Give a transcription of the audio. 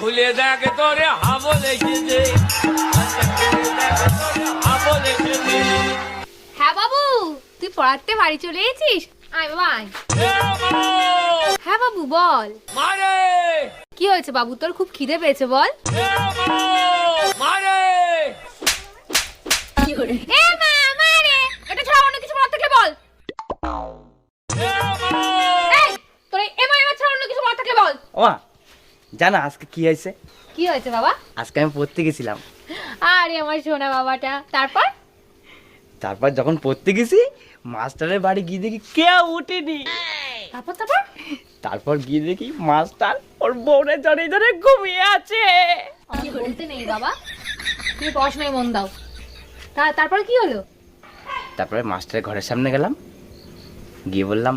খুলে দেখ তোরে হাবল এসেছে দরজা খুলে দেখ তোরে হাবল এসেছে। হ্যাঁ বাবু তুই পড়াতে বাড়ি চলে এসেছিস আয় বাবা আয়। হ্যাঁ বাবু বল। মারে! কি হয়েছে বাবু তোর খুব খিদে পেয়েছে বল। এ মা! মারে! এ মা মারে! এটা ছাড়া অন্য কিছু বলার থাকলে বল। এ মা! এই তোর এই এমা এমা ছাড়া অন্য কিছু বলার থাকলে বল। ওমা জানা আজকে কি হয়েছে? কি হয়েছে বাবা? আজকে আমি পড়তে গেছিলাম। আরে আমার সোনা বাবাটা। তারপর? তারপর যখন পড়তে গেছি মাস্টারের বাড়ি গিয়ে দেখি কেউ উঠেনি। তারপর তারপর? তারপর গিয়ে দেখি মাস্টার ওর বউরে জড়ে ধরে ঘুমিয়ে আছে। আমি বলতে নেই বাবা। তুমি পড়াশোনায় মন দাও। তারপর কি হলো? তারপরে মাস্টারের ঘরের সামনে গেলাম। গিয়ে বললাম